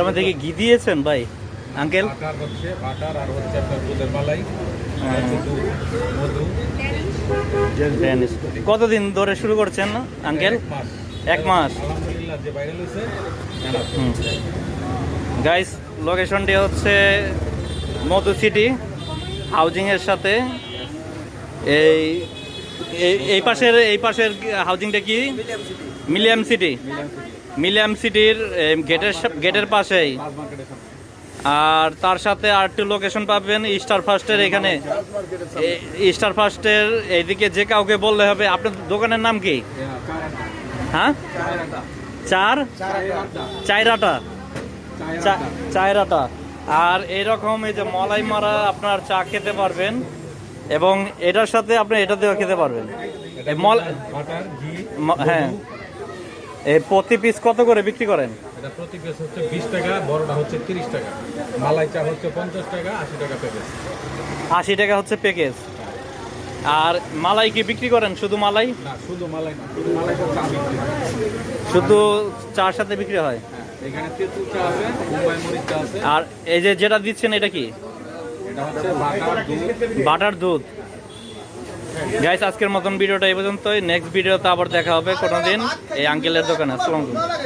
আমার থেকে ঘি দিয়েছেন ভাই? আঙ্কেল? বাটার হচ্ছে বাটার আর হচ্ছে আপনার দুধের মালাই আর হচ্ছে দুধ, মধু। কতদিন ধরে শুরু করছেন আঙ্কেল? এক মাস। গাইস লোকেশনটি হচ্ছে মধু সিটি হাউজিংয়ের সাথে। এই এই- এই পাশের এই পাশের হাউজিংটা কি? মিলিয়াম সিটি মিলিয়াম সিটির গেটের গেটের পাশেই। আর তার সাথে আর একটু লোকেশন পাবেন স্টার ফার্স্টের এখানে স্টার ফার্স্টের এইদিকে যে কাউকে বললে হবে আপনার দোকানের নাম কি হ্যাঁ, চার আড্ডা। চার আড্ডা। চার চার আড্ডা। চাইরাটা চা- আড্ডা। চায়রাটা আর এইরকম এই যে মলাই মারা আপনার চা খেতে পারবেন এবং এটার সাথে আপনি এটা দিয়েও খেতে পারবেন হ্যাঁ এই প্রতি পিস কত করে বিক্রি করেন? এটা প্রতি পিস হচ্ছে বিশ টাকা বড়টা হচ্ছে তিরিশ টাকা। মালাই চা হচ্ছে পঞ্চাশ টাকা আশি টাকা প্যাকেজ আশি টাকা হচ্ছে প্যাকেজ আর মালাই কি বিক্রি করেন শুধু মালাই? না শুধু মালাই না শুধু মালাই চা শুধু চার সাথে বিক্রি হয়? হ্যাঁ, এখানে তেঁতুল চা আছে মুম্বাই মরিচ চা আছে। আর এই যে যেটা দিচ্ছেন এটা কি? এটা হচ্ছে বাটার দুধ। বাটার দুধ। গাইস আজকের মতন ভিডিওটা এই পর্যন্তই। নেক্সট ভিডিওতে আবার দেখা হবে কোনোদিন। এই আঙ্কেলের দোকানে। আসসালামু আলাইকুম।